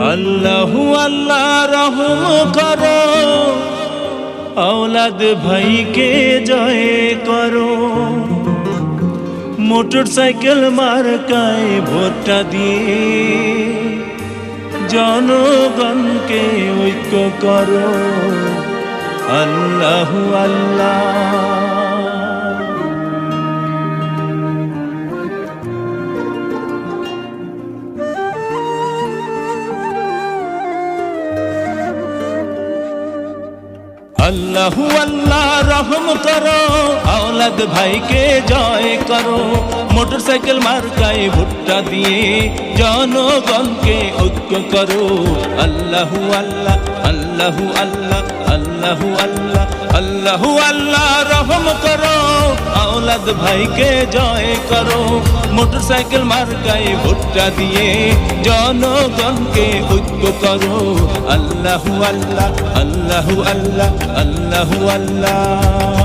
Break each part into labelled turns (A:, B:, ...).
A: আল্লাহ আল্লাহ রহম করো আওলাদ ভাইকে জয় করো। মোটর সাইকেল মার্কায় ভোটটা দিয়ে জনগণকে ঐক্য করো। আল্লাহ আল্লাহ। আল্লাহু আল্লাহ রহম করো আওলাদ ভাইকে জয় করো মোটরসাইকেল মার্কায় ভুট্টা দিয়ে জনগণকে ঐক্য করো আল্লাহু আল্লাহ আল্লাহু আল্লাহ আল্লাহু আল্লাহ আল্লাহু আল্লাহ রহম করো আওলাদ ভাইকে জয় করো মোটরসাইকেল মার্কায় ভুট্টা দিয়ে জনগণকে ঐক্য করো আল্লাহু আল্লাহ আল্লাহু আল্লাহ আল্লাহু আল্লাহ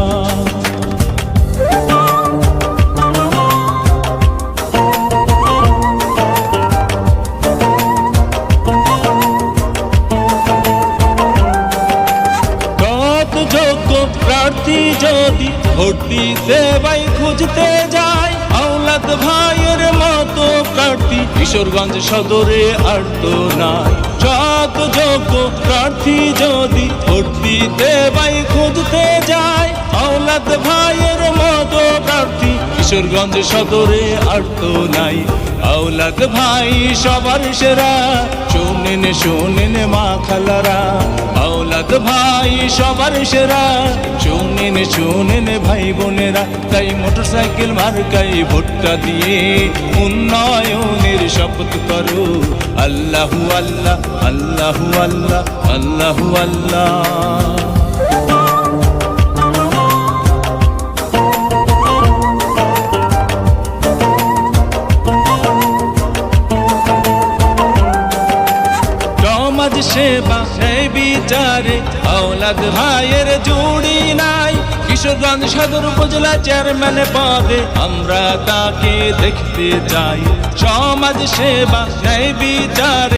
A: কত যোগ্য প্রার্থী যদি ভোট দিতে ভাই খুঁজতে কিশোরগঞ্জ সদরে নাই। যত যোগ্য প্রার্থী যদি ভোট ভাই খুঁজতে যায়, আওলাদ ভাইয়ের মতো প্রার্থী কিশোরগঞ্জ সদরে আর তো নাই। আওলাদ ভাই সবার সেরা, শোনেন শোনেন মা খালারা। আওলাদ ভাই সবার সেরা, শোনেন শোনেন ভাই বোনেরা। তাই মোটর সাইকেল মার্কাই ভোটটা দিয়ে উন্নয়নের শপথ করো। আল্লাহু আল্লাহ আল্লাহু আল্লাহ আল্লাহু আল্লাহ। সমাজ সেবা বিচারে ভাইয়ের জুড়ি। কিশোরগঞ্জ সদর উপজেলা চেয়ারম্যান পদে আমরা তাকে দেখতে চাই। সমাজ সেবা বিচারে।